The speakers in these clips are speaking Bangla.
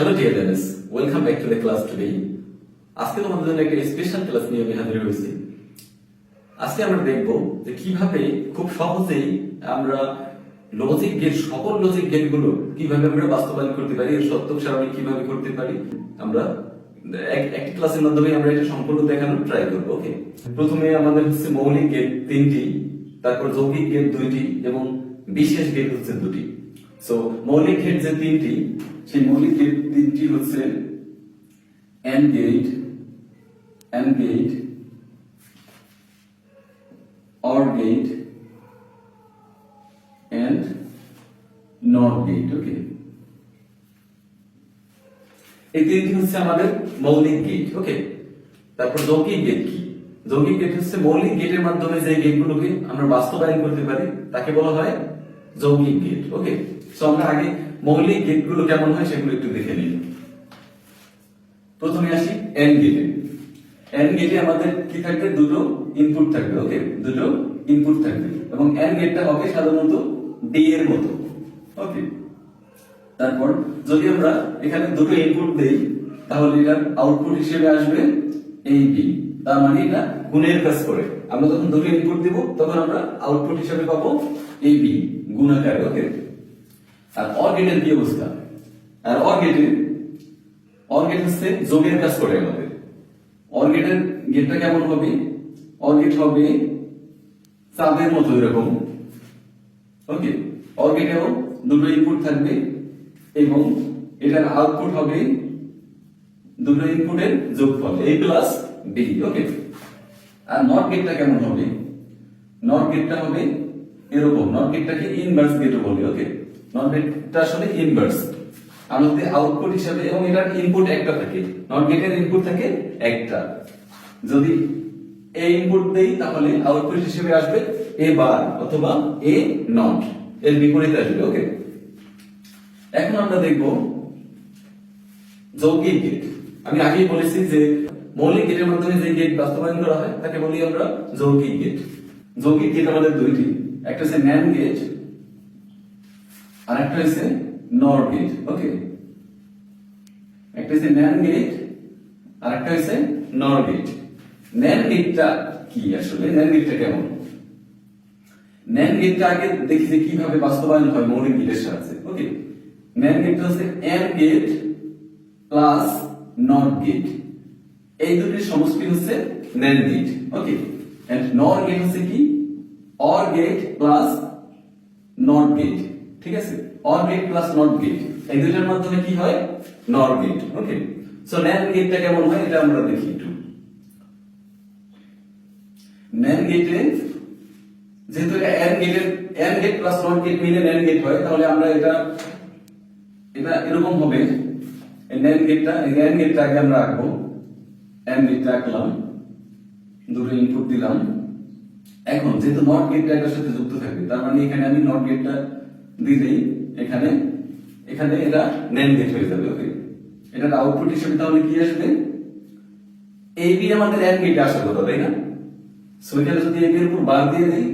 Hello dear learners welcome back to the class today আজকে তোমাদের জন্য একটা স্পেশাল ক্লাস নিয়ে আমি হাজির হয়েছি। আজকে আমরা দেখব যে কীভাবে খুব সহজেই আমরা লজিক গেট সকল লজিক গেটগুলো কীভাবে আমরা বাস্তবায়ন করতে পারি, এর সত্য সারণী কীভাবে করতে পারি, আমরা এক- একটি ক্লাসের মাধ্যমে আমরা এটা সম্পূর্ণ দেখানোর ট্রাই করব ওকে প্রথমে আমাদের হচ্ছে মৌলিক গেট তিনটি, তারপর যৌগিক গেট দুইটি এবং বিশেষ গেট হচ্ছে দুটি। সো মৌলিক গেট যে তিনটি, সেই মৌলিক গেট তিনটি হচ্ছে and gate and gate OR gate, and NOT gate okay এই তিনটি হচ্ছে আমাদের মৌলিক গেট ওকে তারপর যৌগিক গেট কি? যৌগিক গেট হচ্ছে মৌলিক গেটের মাধ্যমে যে গেটগুলোকে আমরা বাস্তবায়ন করতে পারি, তাকে বলা হয় যৌগিক গেট ওকে সো আমরা আগে মৌলিক গেটগুলো কেমন হয় সেগুলো একটু দেখে নিই। প্রথমে আসি এন্ড গেটে এন্ড গেটে আমাদের কি থাকবে? দুটো ইনপুট থাকবে ওকে দুটো ইনপুট থাকবে। এবং এন্ড গেটটা হবে সাধারণত ডি এর মতো ওকে তারপর যদি আমরা এখানে দুটো ইনপুট দেই, তাহলে এটার আউটপুট হিসেবে আসবে এই বি তার মানে এটা গুণের কাজ করে। আমরা যখন দুটো ইনপুট দিব, তখন আমরা আউটপুট হিসেবে পাবো এই বি গুণাকারে ওকে আর অর কি অবস্থা আর অর গেট হচ্ছে যোগের কাজ করে আমাদের। অর গেটটা কেমন হবে? অর গেট হবে চাঁদের মতো এরকম। ওকে অর দুটো ইনপুট থাকবে এবং এটার আউটপুট হবে দুটো ইনপুটের যোগফল এ প্লাস বি ওকে আর নট গেটটা কেমন হবে? নট গেটটা হবে এরকম। নট গেটটাকে ইনভার্স গেটও বলে ওকে নট গেটটা আসলে ইনভার্স আমাদের আউটপুট হিসাবে, এবং এটার ইনপুট একটা থাকে। নট গেটের ইনপুট থাকে একটা। যদি এ ইনপুট দেই, তাহলে আউটপুট হিসেবে আসবে এ বার অথবা এ নট এর বিপরীতে আসবে ওকে এখন আমরা দেখব যৌগিক গেট আমি আগেই বলেছি যে মৌলিক গেটের মাধ্যমে যে গেট বাস্তবায়ন করা হয়, তাকে বলি আমরা যৌগিক গেট যৌগিক গেট আমাদের দুইটি। একটা হচ্ছে ন্যান গেট আর একটা হচ্ছে নর গেট ওকে একটা হচ্ছে ন্যান গেট আর একটা হচ্ছে নর গেট ন্যান গেটটা কি আসলে? ন্যান গেটটা কেমন? ন্যান গেটটা আগে দেখি যে কীভাবে বাস্তবায়ন হয়, মৌলিক গেটের সাহায্যে ওকে ন্যান গেটটা হচ্ছে and gate plus not gate এই দুটির সমষ্টি হচ্ছে NAND gate okay and NOR gate হচ্ছে কি? OR gate plus not gate ঠিক আছে? OR gate plus not gate এই দুইটার মাধ্যমে কি হয়? NOR gate okay so NAND গেটটা কেমন হয়? এটা আমরা দেখি একটু। ন্যান গেটে যেহেতু এটা এন গেটের and gate plus not gate মিলে ন্যান গেট হয়, তাহলে আমরা এটা এটা এরকম হবে। ন্যান গেটটা ন্যান গেটটা আগে আমরা রাখব এন গেটটা রাখলাম দুটো ইনপুট দিলাম। এখন, যেহেতু নট গেটটা এটার সাথে যুক্ত থাকবে তার মানে এখানে আমি নট গেটটা দিলেই এখানে এখানে এটা ন্যান গেট হয়ে যাবে ওকে এটার আউটপুট হিসেবে তাহলে কি আসবে? এই বি আমাদের এন গেটে আসার কথা তাই না? সো এখানে যদি এর উপর বার দিয়ে দিই,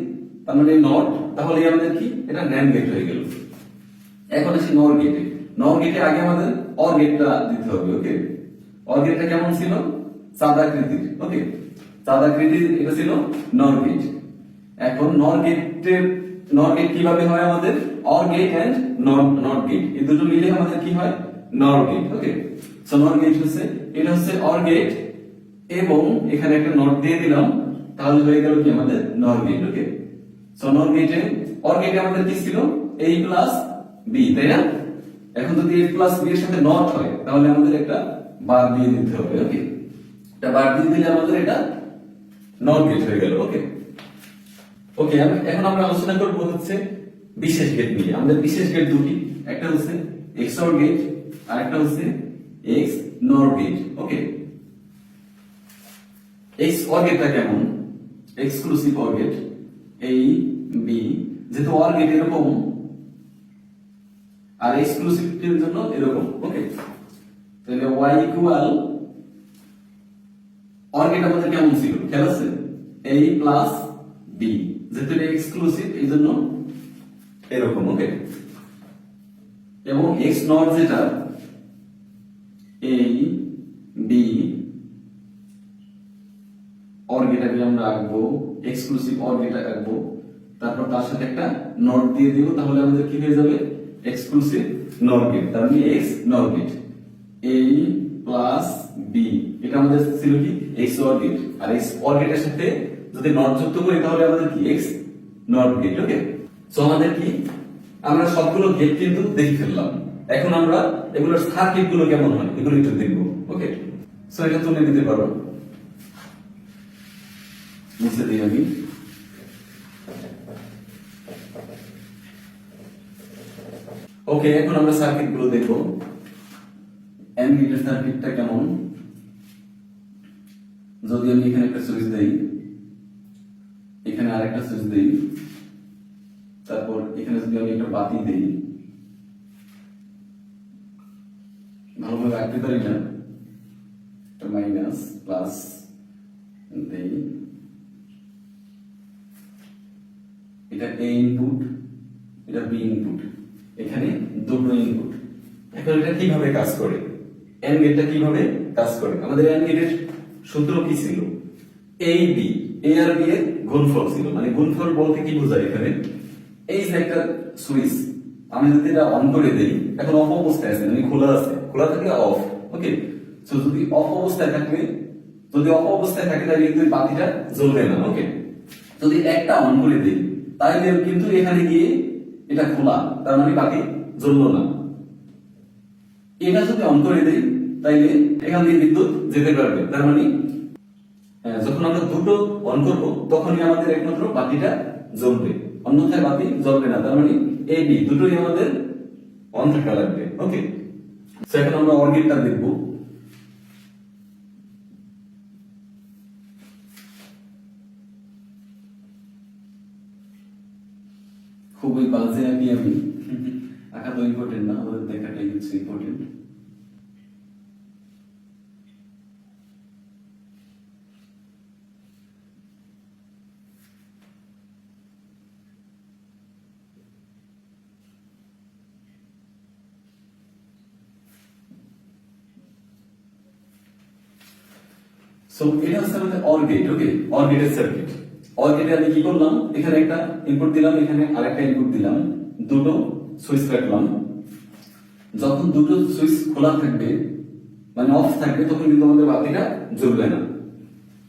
তার মানে নট তাহলে আমাদের কি? এটা ন্যান গেট হয়ে গেল। এখন আসি নর গেটে নর গেটে আগে আমাদের অর গেটটা দিতে হবে ওকে অর গেটটা কেমন ছিল? চাঁদাকৃতির ওকে চাঁদাকৃতির এটা ছিল নর গেট এখন নর গেটের নর গেট কীভাবে হয় আমাদের? OR gate and not gate এই দুটো মিলে আমাদের কি হয়? NOR gate okay so NOR gate হচ্ছে, এটা হচ্ছে অর গেট এবং এখানে একটা নট দিয়ে দিলাম, তাহলে হয়ে গেল কি আমাদের? নর গেট ওকে সো নর গেটে অর গেটে আমাদের কি ছিল? A প্লাস বি তাই না? এখন যদি a প্লাস বি এর সাথে নট হয়, তাহলে আমাদের একটা বার দিয়ে দিতে হবে ওকে এটা বার দিয়ে দিলে আমাদের এটা নট গেট হয়ে গেল ওকে ওকে এখন আমরা আলোচনা করব হচ্ছে বিশেষ গেট নিয়ে। আমাদের বিশেষ গেট দুটি, একটা হচ্ছে এক্সঅর গেট আর একটা হচ্ছে এক্স নর গেট ওকে এক্স অর গেটটা কেমন? এক্সক্লুসিভ অর গেট এই বি যেহেতু অর গেট এরকম, আর এক্সক্লুসিভ এর জন্য এরকম ওকে তাহলে y ইকুয়াল অর গেট আমাদের কেমন ছিল? খেয়াল আছে? A প্লাস বি যেহেতু এটা এক্সক্লুসিভ এই জন্য এরকম ওকে এবং এক্স নট যেটা বি অর গেটাকে আমরা আঁকবো এক্সক্লুসিভ অর গেটা আঁকবো, তারপর তার সাথে একটা নট দিয়ে দিব, তাহলে আমাদের কি হয়ে যাবে? এক্সক্লুসিভ নরগেট তার মানে X NOR gate A plus B এটা আমাদের ছিল কি? এক্স অর গেট আর এক্স অর গেটের সাথে যদি নট যুক্ত করি, তাহলে আমাদের কি? X NOT gate okay so আমাদের কি? আমরা সবগুলো গেট কিন্তু দেখে ফেললাম। এখন আমরা এগুলোর সার্কিটগুলো কেমন হয়? এগুলো একটু দেখব ওকে সো এটা তুলে নিতে পারো। মুছে দিই আমি। ওকে এখন আমরা সার্কিটগুলো দেখব। এন সার্কিটটা কেমন? যদি আমি এখানে একটা সুইচ দেই। এখানে আরেকটা সুইচ দেই। তারপর এখানে যদি আমি একটা বাতি দেই ভালোভাবে আঁকতে পারি না একটা মাইনাস প্লাস দেই। এটা এ ইনপুট এটা বি ইনপুট এখানে দুটো ইনপুট এখন এটা কীভাবে কাজ করে? এন গেটটা কীভাবে কাজ করে? আমাদের এন গেটের সূত্র কি ছিল? A B A R B এর গুণফল ছিল। মানে গুণফল বলতে কি বোঝায় এখানে? এই যে একটা সুইচ, আমি যদি এটা অন করে দেই, এখন অফ অবস্থায় আছে মানে খোলা আছে, খোলা থাকলে অফ, ওকে? সো যদি অফ অবস্থায় থাকলে যদি অফ অবস্থায় থাকে, তাহলে কিন্তু বাতিটা জ্বলবে না, ওকে? যদি একটা অন করে দেই, তাহলে কিন্তু এখানে গিয়ে এটা খোলা, তার মানে বাতি জ্বললো না। এটা যদি অন করে দেই, তাইলে এখান দিয়ে বিদ্যুৎ যেতে পারবে, তার মানে যখন আমরা দুটো অন করব, তখনই আমাদের একমাত্র বাতিটা জ্বলবে অন্যথায় বাতি জ্বলবে না। তার মানে এ বি দুটোই আমাদের অন থাকা লাগবে। ওকে এখন আমরা অর্গেটটা দেখব। খুবই বাজে আঁকি আমি। আঁকা তো ইম্পর্টেন্ট না, আমাদের দেখাটাই হচ্ছে ইম্পর্টেন্ট সো এটা হচ্ছে আমাদের অর গেট ওকে অর গেটের সার্কিট অর গেটে আমি কি করলাম? এখানে একটা ইনপুট দিলাম, এখানে আরেকটা ইনপুট দিলাম। দুটো সুইচ রাখলাম। যখন দুটো সুইচ খোলা থাকবে মানে অফ থাকবে, তখন কিন্তু আমাদের বাতিটা জ্বলবে না।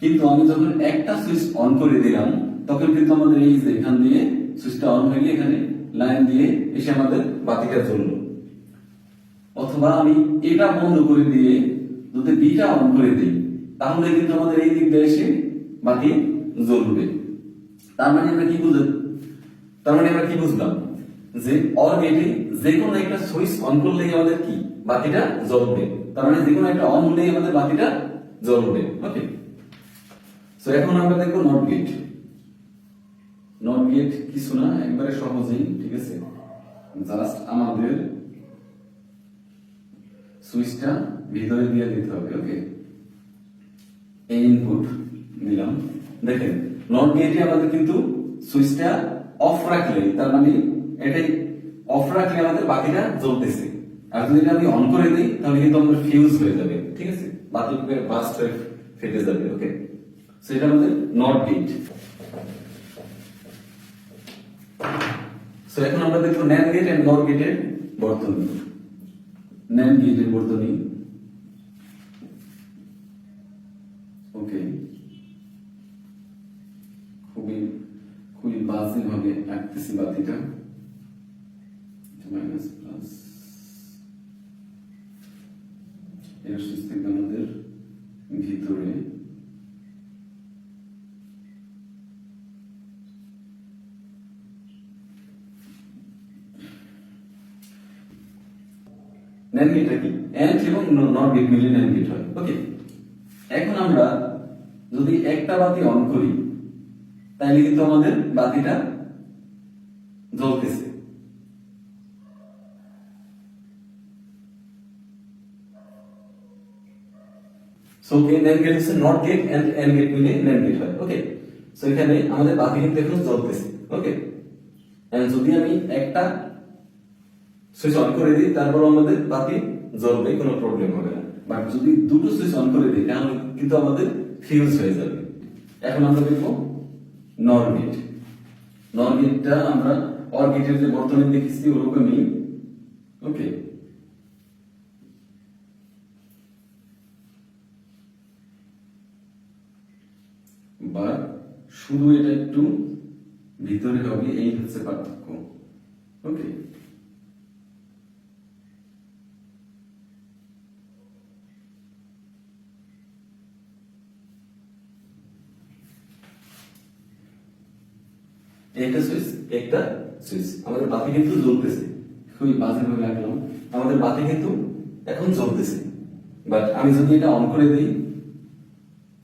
কিন্তু আমি যখন একটা সুইচ অন করে দিলাম, তখন কিন্তু আমাদের এই যে এখান দিয়ে সুইচটা অন হয়ে গিয়ে এখানে লাইন দিয়ে এসে আমাদের বাতিটা জ্বললো। অথবা আমি এটা বন্ধ করে দিয়ে যদি বিটা অন করে দিই তাহলে কিন্তু আমাদের এই দিকটা এসে বাতি জ্বলবে তার মানে আমরা কি বুঝলাম? তার মানে আমরা কি বুঝলাম? যে গেটে যে কোনো একটা সুইচ অন করলেই আমাদের কি? বাতিটা জ্বলবে তার মানে যে কোনো একটা অন হলেই আমাদের বাতিটা জ্বলবে ওকে সো এখন আমরা দেখব নট গেট নট গেট কিছু না, একবারে সহজেই, ঠিক আছে? জাস্ট আমাদের সুইচটা ভিতরে দিয়ে দিতে হবে ওকে ইনপুট দিলাম দেখেন নট গেটে আমাদের কিন্তু সুইচটা অফ রাখলে, তার মানে এটাই অফ রাখলে আমাদের বাতিটা জ্বলতেছে। আর যদি আমি অন করে দিই, তাহলে কিন্তু আমাদের ফিউজ হয়ে যাবে, ঠিক আছে? বাতি বাস্ট হয়ে ফেটে যাবে ওকে সো এটা আমাদের নট গেট এখন আমরা দেখব ন্যান গেট এন্ড নট গেটের বর্তনী। ন্যান গেটের বর্তনী ওকে খুবই খুবই বাজে ভাবে আঁকতেছি বাতিটা। মাইনাস প্লাস এর আমাদের ভিতরে। কি? এবং মিলে হয়। ওকে এখন আমরা যদি একটা বাতি অন করি তাহলে কিন্তু আমাদের বাতিটা জ্বলতেছে। সো এই NAND গেট হচ্ছে not gate and and gate মিলে NAND গেট হয় ওকে সো এখানে আমাদের বাতি কিন্তু এখন জ্বলতেছে ওকে এন্ড যদি আমি একটা সুইচ অন করে দিই তারপর আমাদের বাতি জ্বলবে, কোনো প্রবলেম হবে না। বাট যদি দুটো সুইচ অন করে দিই, তাহলে কিন্তু আমাদের ফিউজ হয়ে যাবে। এখন আমরা দেখব নর গেট আমরা অর যে বর্তমানে দেখেছি ওরকমই ওকে। বা শুধু এটা একটু ভিতরে হবে, এই হচ্ছে পার্থক্য। ওকে। একটা সুইচ একটা সুইচ। আমাদের বাতি কিন্তু জ্বলতেছে। খুবই বাজে ভাবে রাখলাম আমাদের বাতি কিন্তু এখন জ্বলতেছে। বাট আমি যদি এটা অন করে দিই,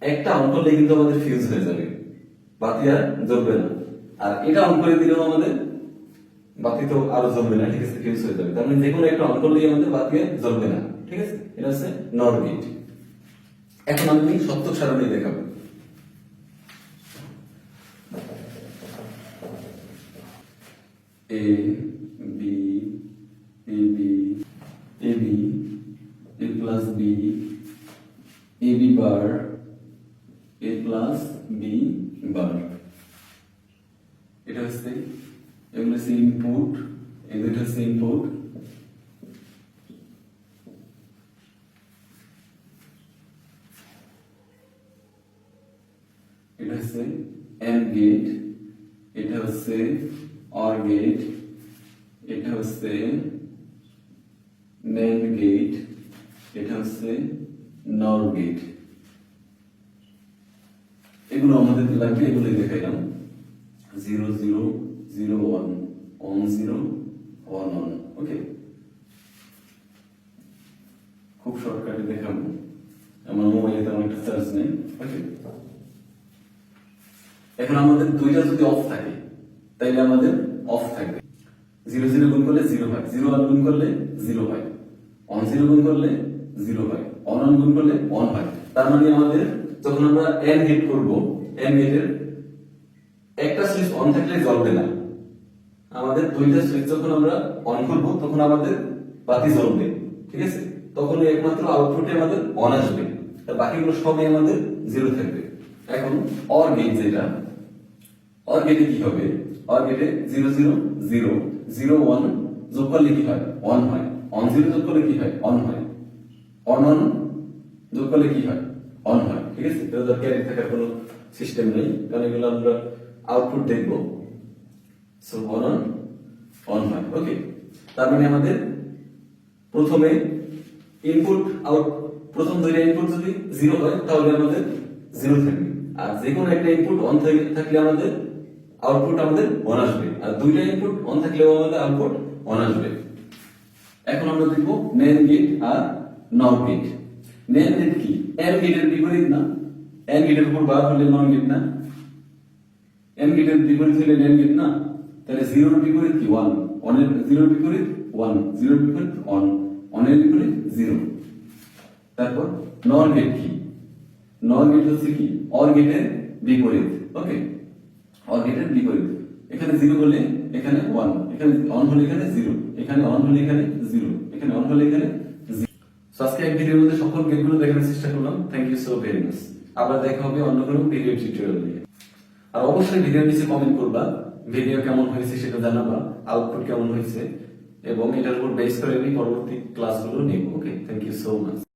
একটা অন করলে কিন্তু আমাদের ফিউজ হয়ে যাবে। বাতি আর জ্বলবে না। আর এটা অন করে দিলেও আমাদের বাতি তো আরও জ্বলবে না, ঠিক আছে? ফিউজ হয়ে যাবে। তার মানে যে কোনো একটা অন করলেই আমাদের বাতি জ্বলবে না, ঠিক আছে? এটা হচ্ছে নর গেট এখন আমি সত্য সারণী দেখাবো। A, B A B A B, A plus B, A, B bar, A plus B bar. এটা হচ্ছে এগুলো হচ্ছে ইনপুট এই দুটো হচ্ছে ইনপুট এটা হচ্ছে এম গেট এটা হচ্ছে অর গেট এটা হচ্ছে ন্যান্ড গেট এটা হচ্ছে নর গেট এগুলো আমাদের লাগবে? এগুলো দেখাইলাম zero zero zero one one zero one one okay খুব শর্টকাটে দেখাবো। আমার মোবাইলে তেমন একটা চার্জ নেই ওকে এখন আমাদের দুইটা যদি অফ থাকে, তাইলে আমাদের অফ থাকবে। জিরো জিরো গুণ করলে জিরো হয়। জিরো ওয়ান গুণ করলে জিরো হয়। অন জিরো গুণ করলে জিরো হয়। অন অন গুণ করলে অন হয়। তার মানে আমাদের যখন আমরা এন গেট করব এন গেটের একটা সুইচ অন থাকলে জ্বলবে না। আমাদের দুইটা সুইচ যখন আমরা অন করব, তখন আমাদের বাতি জ্বলবে। ঠিক আছে? তখন একমাত্র আউটপুটে আমাদের অন আসবে। আর বাকিগুলো সবই আমাদের জিরো থাকবে। এখন অর গেট যেটা অর গেটে কি হবে? অর গেটে zero zero zero zero one যোগ করলে কি হয়? অন হয়। অন জিরো যোগ করলে কি হয়? অন হয়। অন অন যোগ করলে কি হয়? অন হয়। ঠিক আছে? তো ওদের ক্যারি থাকার কোনো সিস্টেম নেই। কারণ এগুলো আমরা আউটপুট দেখব। সো অন অন অন হয়। ওকে তার মানে আমাদের প্রথমে ইনপুট আউট প্রথম দুইটা ইনপুট যদি জিরো হয়, তাহলে আমাদের জিরো থাকবে। আর যে কোনো একটা ইনপুট অন থাকলে আমাদের আউটপুট আমাদের অন আসবে। আর দুইটা ইনপুট অন থাকলেও আমাদের আউটপুট অন আসবে। এখন আমরা দেখব নেন গেট আর নর গেট নেন গেট কি? এন গেটের বিপরীত না? এন গেটের উপর বার হলে নন গেট না? এন গেটের বিপরীত হলে নেন গেট না? তাহলে জিরোর বিপরীত কি? ওয়ান ওয়ানের জিরোর বিপরীত ওয়ান জিরোর বিপরীত অন অনের বিপরীত জিরো তারপর নন গেট কি? নন গেট হচ্ছে কি? অর গেটের বিপরীত। ওকে অর গেটের বিপরীত এখানে জিরো হলে এখানে ওয়ান এখানে অন হলে এখানে জিরো এখানে অন হলে এখানে জিরো এখানে অন হলে এখানে আজকে এক ভিডিওর মধ্যে সকল গেটগুলো দেখানোর চেষ্টা করলাম। Thank you so very much আবার দেখা হবে অন্য কোনো ভিডিও টিউটোরিয়াল নিয়ে। আর অবশ্যই ভিডিওর নিচে কমেন্ট করবা ভিডিও কেমন হয়েছে সেটা জানাবা আউটপুট কেমন হয়েছে, এবং এটার উপর বেস করে আমি পরবর্তী ক্লাসগুলো নিব okay thank you so much